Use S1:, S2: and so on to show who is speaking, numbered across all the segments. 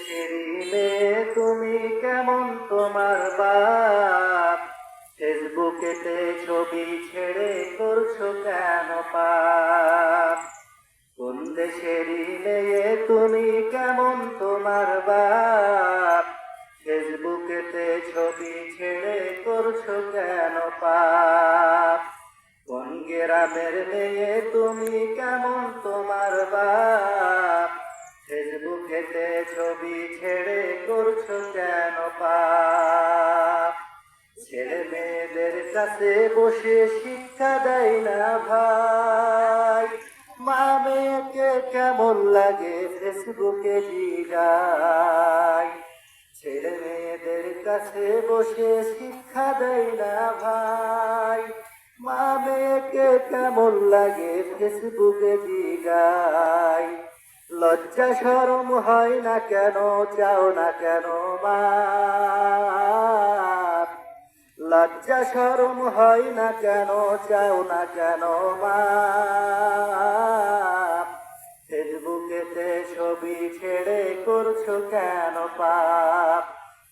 S1: মেয়ে তুমি কেমন তোমার বাপ? ফেসবুকেতে ছবি ছেড়ে করছ কেন পাপ? কোন দেশেরই মেয়ে তুমি কেমন তোমার বাপ? ফেসবুকেতে ছবি ছেড়ে করছ কেন পাপ? কোন গ্রামের মেয়ে তুমি কেমন তোমার ছবি ছেড়ে করছ কেন পাপ? ছেলে মেয়েদের কাছে বসে শিক্ষা দেয় না ভাই। মা মেয়েকে কেমন লাগে ফেসবুকে ছেলে মেয়েদের কাছে বসে শিক্ষা দেয় না ভাই। মা মেয়েকে কেমন লাগে ফেসবুকে জিগায় লজ্জা সরম হয় না কেন, চাও না কেন মা? লজ্জা সরম হয় না কেন, চাও না কেন মা? ফেসবুকেতে ছবি ছেড়ে করছ কেন পাপ?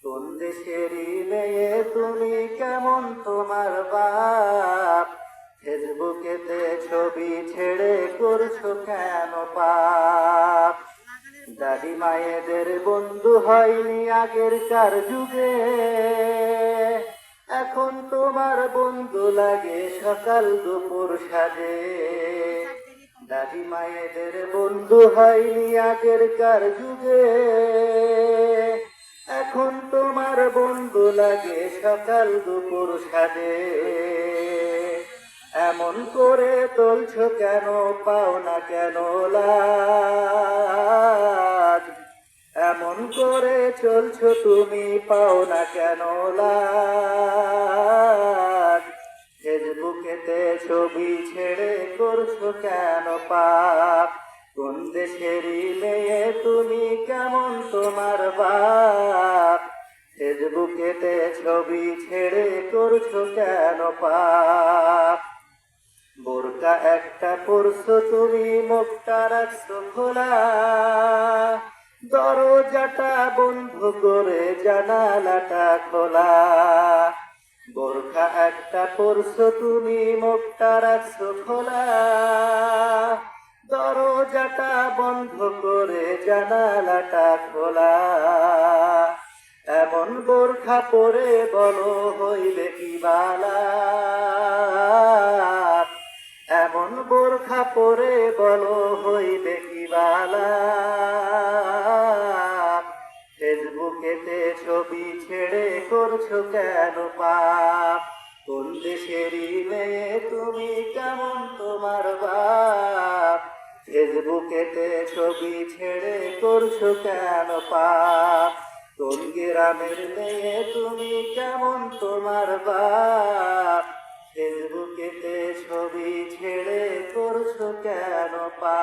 S1: কোন দেশেরই মেয়ে তুমি কেমন তোমার বাপ? ফেসবুকেতে ছবি ছেড়ে করছ কেন মায়েদের বন্ধু হয়নি আগের কার যুগে। এখন তোমার বন্ধু লাগে সকাল দুপুর সাজে। দাদি মায়েদের বন্ধু হয়নি আগের কার যুগে। এখন তোমার বন্ধু লাগে সকাল দুপুর সাজে। এমন করে চলছ কেন, পাও না কেন লাজ করে চলছো তুমি, পাও না কেন লাজ ফেসবুকেতে ছবি ছেড়ে করছ কেন পাপ? কোন দেশেরই মেয়ে তুমি কেমন তোমার বাপ? ফেসবুকেতে ছবি ছেড়ে করছ কেন পাপ? বোরকা একটা পরছো তুমি, মুখটা রাখছো খোলা। দরজাটা বন্ধ করে জানালাটা খোলা। বোরখা একটা পরছো, তুমি মুখটা রাখছো খোলা। দরজাটা বন্ধ করে জানালাটা খোলা। এমন বোরখা পরে বলো হইলে কি বালা? এমন বোরখা পরে ছেড়ে করছ কেন পাপ? কোন দেশেরই মেয়ে তুমি কেমন তোমার বাপ? ফেসবুকেতে ছবি ছেড়ে করছ কেন পাপ? কোন গ্রামের মেয়ে তুমি কেমন তোমার বাপ? ফেসবুকেতে ছবি ছেড়ে করছ কেন পা